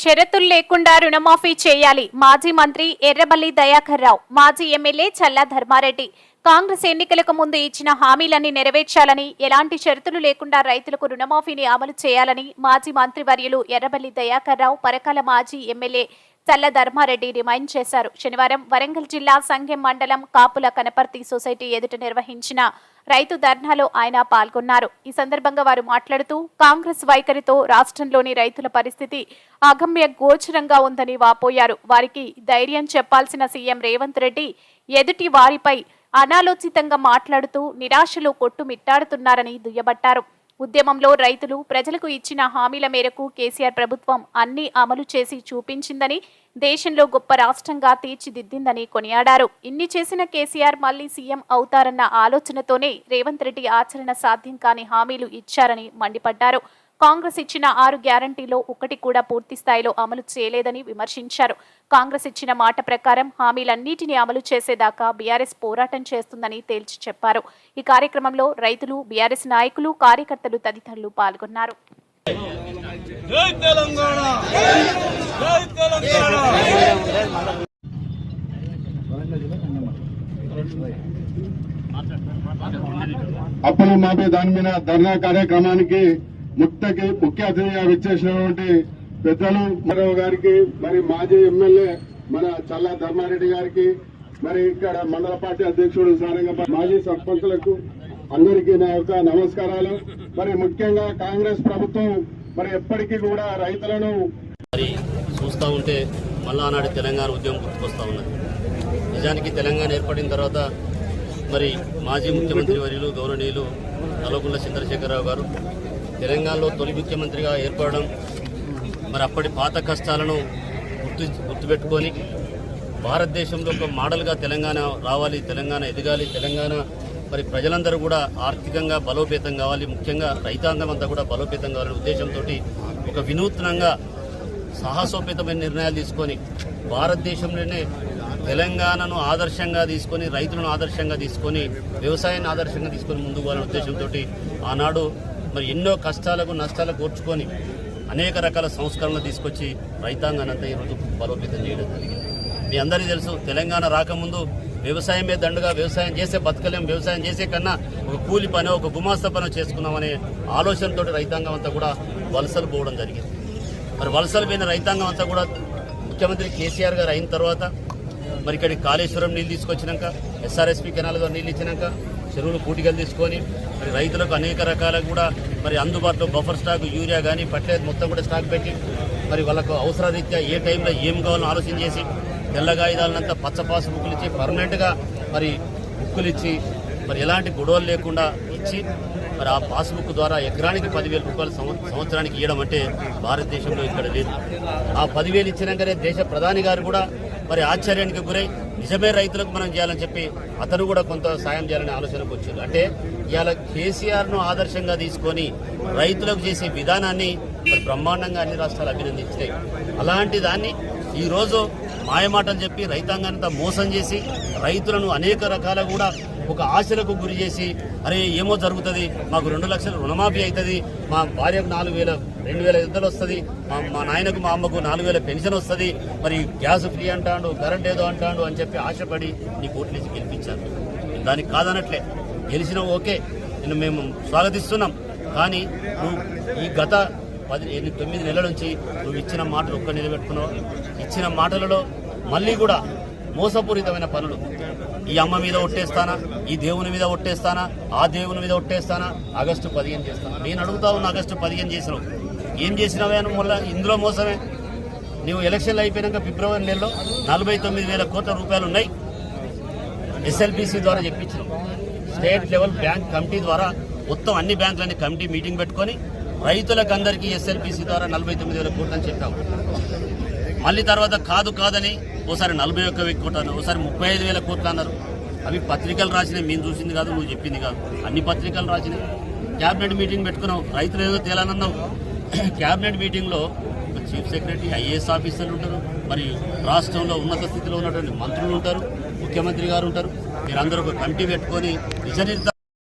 షరతులు లేకుండా రుణమాఫీ చేయాలి. మాజీ మంత్రి ఎర్రబల్లి దయాకర్ రావు మాజీ ఎమ్మెల్యే చల్లా ధర్మారెడ్డి. కాంగ్రెస్ ఎన్నికలకు ముందు ఇచ్చిన హామీలన్నీ నెరవేర్చాలని ఎలాంటి షరతులు లేకుండా రైతులకు రుణమాఫీని అమలు చేయాలని మాజీ మంత్రివర్యులు ఎర్రబల్లి దయాకర్ రావు పరకాల మాజీ ఎమ్మెల్యే చల్ల ధర్మారెడ్డి రిమైండ్ చేశారు. శనివారం వరంగల్ జిల్లా సంఘం మండలం కాపుల కనపర్తి సొసైటీ ఎదుట నిర్వహించిన రైతు ధర్నాలో ఆయన పాల్గొన్నారు. ఈ సందర్భంగా వారు మాట్లాడుతూ కాంగ్రెస్ వైఖరితో రాష్ట్రంలోని రైతుల పరిస్థితి అగమ్య గోచరంగా ఉందని వాపోయారు. వారికి ధైర్యం చెప్పాల్సిన సీఎం రేవంత్ రెడ్డి ఎదుటి వారిపై అనాలోచితంగా మాట్లాడుతూ నిరాశలో కొట్టుమిట్టాడుతున్నారని దుయ్యబట్టారు. ఉద్యమంలో రైతులు ప్రజలకు ఇచ్చిన హామీల మేరకు కేసీఆర్ ప్రభుత్వం అన్ని అమలు చేసి చూపించిందని దేశంలో గొప్ప రాష్ట్రంగా తీర్చిదిద్దిందని కొనియాడారు. ఇన్ని చేసిన కేసీఆర్ మళ్ళీ సీఎం అవుతారన్న ఆలోచనతోనే రేవంత్ రెడ్డి ఆచరణ సాధ్యం కాని హామీలు ఇచ్చారని మండిపడ్డారు. కాంగ్రెస్ ఇచ్చిన ఆరు గ్యారంటీలో ఒకటి కూడా పూర్తి స్థాయిలో అమలు చేయలేదని విమర్శించారు. కాంగ్రెస్ ఇచ్చిన మాట ప్రకారం హామీలన్నిటినీ అమలు చేసేదాకా బీఆర్ఎస్ పోరాటం చేస్తుందని తేల్చి చెప్పారు. ఈ కార్యక్రమంలో రైతులు బీఆర్ఎస్ నాయకులు కార్యకర్తలు తదితరులు పాల్గొన్నారు. జై తెలంగాణ! జై తెలంగాణ! అప్పులు మాపే దాని మీద ధర్నా కార్యక్రమానికి ముక్తకి ముఖ్య అతిథిగా విచ్చేసినటువంటి పెద్దలు మరో గారికి మరి మాజీ ఎమ్మెల్యే మన చల్లా ధర్మారెడ్డి గారికి మరి ఇక్కడ మండల పార్టీ అధ్యక్షుడు సారంగ మాజీ సర్పంచులకు అందరికీ నా యొక్క నమస్కారాలు. మరి ముఖ్యంగా కాంగ్రెస్ ప్రభుత్వం మరి ఎప్పటికీ కూడా రైతులను మరి చూస్తూ ఉంటే మళ్ళా తెలంగాణ ఉద్యమం గుర్తుకొస్తూ ఉన్నది. నిజానికి తెలంగాణ ఏర్పడిన తర్వాత మరి మాజీ ముఖ్యమంత్రి వర్యులు గౌరవనీయులు నల్లగొండ చంద్రశేఖరరావు గారు తెలంగాణలో తొలి ముఖ్యమంత్రిగా ఏర్పడడం మరి అప్పటి పాత కష్టాలను గుర్తు గుర్తుపెట్టుకొని భారతదేశంలో ఒక మోడల్గా తెలంగాణ రావాలి తెలంగాణ ఎదగాలి తెలంగాణ మరి ప్రజలందరూ కూడా ఆర్థికంగా బలోపేతం కావాలి ముఖ్యంగా రైతాంగం అంతా కూడా బలోపేతం కావాలనే ఉద్దేశంతో ఒక వినూత్నంగా సాహసోపేతమైన నిర్ణయాలు తీసుకొని భారతదేశంలోనే తెలంగాణను ఆదర్శంగా తీసుకొని రైతులను ఆదర్శంగా తీసుకొని వ్యవసాయాన్ని ఆదర్శంగా తీసుకొని ముందుకు పోవాలనే ఉద్దేశంతో ఆనాడు మరి ఎన్నో కష్టాలకు నష్టాలకు ఓర్చుకొని అనేక రకాల సంస్కరణలు తీసుకొచ్చి రైతాంగానంత ఈరోజు బలోపేతం చేయడం జరిగింది. మీ అందరికీ తెలుసు తెలంగాణ రాకముందు వ్యవసాయమే దండుగా వ్యవసాయం చేసే బతకలేం వ్యవసాయం చేసే కన్నా ఒక కూలి పని ఒక గుమాస్త పని చేసుకున్నామనే ఆలోచనతో రైతాంగం అంతా కూడా వలసలు పోవడం జరిగింది. మరి వలసలు పోయిన రైతాంగం అంతా కూడా ముఖ్యమంత్రి కేసీఆర్ గారు అయిన తర్వాత మరి ఇక్కడికి కాళేశ్వరం నీళ్ళు తీసుకొచ్చినాక ఎస్ఆర్ఎస్పి కెనాల్ ద్వారా నీళ్ళు ఇచ్చినాక చెరువులు పూటికలు తీసుకొని మరి రైతులకు అనేక రకాల కూడా మరి అందుబాటులో బఫర్ స్టాక్ యూరియా కానీ ఫర్టిలైజర్ మొత్తం కూడా స్టాక్ పెట్టి మరి వాళ్ళకు అవసరరీత్యా ఏ టైంలో ఏం కావాలో ఆలోచన చేసి తెల్లగాయుధాలనంతా పచ్చపాసు పచ్చ బుక్కులు ఇచ్చి పర్మనెంట్గా మరి బుక్కులు ఇచ్చి మరి ఎలాంటి గొడవలు లేకుండా ఇచ్చి మరి ఆ పాస్బుక్ ద్వారా ఎకరానికి పదివేల రూపాయలు సంవత్సరానికి ఇవ్వడం అంటే భారతదేశంలో ఇక్కడ లేదు. ఆ పదివేలు ఇచ్చినాకనే దేశ ప్రధాని గారు కూడా మరి ఆశ్చర్యానికి గురై నిజమే రైతులకు మనం చేయాలని చెప్పి అతను కూడా కొంత సాయం చేయాలని ఆలోచనకు వచ్చారు అంటే ఇవాళ కేసీఆర్ను ఆదర్శంగా తీసుకొని రైతులకు చేసే విధానాన్ని మరి బ్రహ్మాండంగా అన్ని రాష్ట్రాలు అభినందించినాయి. అలాంటి దాన్ని ఈరోజు మాయమాటలు చెప్పి రైతాంగానంతా మోసం చేసి రైతులను అనేక రకాల కూడా ఒక ఆశలకు గురి చేసి అరే ఏమో జరుగుతుంది మాకు రెండు లక్షలు రుణమాఫీ అవుతుంది మా భార్యకు నాలుగు వేల రెండు వేల ఇద్దరు వస్తుంది. మా మా నాయనకు మా అమ్మకు నాలుగు వేల పెన్షన్ వస్తుంది. మరి గ్యాస్ ఫ్రీ అంటాడు కరెంట్ ఏదో అంటాడు అని చెప్పి ఆశపడి నీ కోట్లు నుంచి గెలిపించాను దానికి కాదనట్లే. గెలిచిన ఓకే. నేను మేము స్వాగతిస్తున్నాం. కానీ నువ్వు ఈ గత పది ఎనిమిది తొమ్మిది నెలల నుంచి నువ్వు ఇచ్చిన మాటలు ఒక్క నిలబెట్టుకున్నావు. ఇచ్చిన మాటలలో మళ్ళీ కూడా మోసపూరితమైన పనులు. ఈ అమ్మ మీద ఒట్టేస్తానా? ఈ దేవుని మీద ఒట్టేస్తానా? ఆ దేవుని మీద ఒట్టేస్తానా? ఆగస్టు పదిహేను చేస్తానా? నేను అడుగుతా ఉన్న ఆగస్టు పదిహేను చేసినావు. ఏం చేసినావే అని మళ్ళీ ఇందులో మోసమే. నువ్వు ఎలక్షన్లు అయిపోయినాక ఫిబ్రవరి నెలలో నలభై తొమ్మిది వేల కోట్ల రూపాయలు ఉన్నాయి. ఎస్ఎల్బిసి ద్వారా చెప్పించినాం. స్టేట్ లెవెల్ బ్యాంక్ కమిటీ ద్వారా మొత్తం అన్ని బ్యాంకులన్నీ కమిటీ మీటింగ్ పెట్టుకొని రైతులకు అందరికీ ఎస్ఎల్పిసి ద్వారా నలభై తొమ్మిది వేల కోట్లు అని చెప్పాం. మళ్ళీ తర్వాత కాదు కాదని ఓసారి నలభై ఒక్క వెయ్యి కోట్లు అన్నారు. ఓసారి ముప్పై ఐదు వేల కోట్లు అన్నారు. అవి పత్రికలు రాసినాయి మేము చూసింది కాదు నువ్వు చెప్పింది కాదు. అన్ని పత్రికలు రాసినాయి క్యాబినెట్ మీటింగ్ పెట్టుకున్నావు రైతులు ఏదో తేలానన్నావు క్యాబినెట్ మీటింగ్లో ఒక చీఫ్ సెక్రటరీ ఐఏఎస్ ఆఫీసర్లు ఉంటారు మరి రాష్ట్రంలో ఉన్నత స్థితిలో ఉన్నటువంటి మంత్రులు ఉంటారు ముఖ్యమంత్రి గారు ఉంటారు. మీరందరూ ఒక కమిటీ పెట్టుకొని నిజ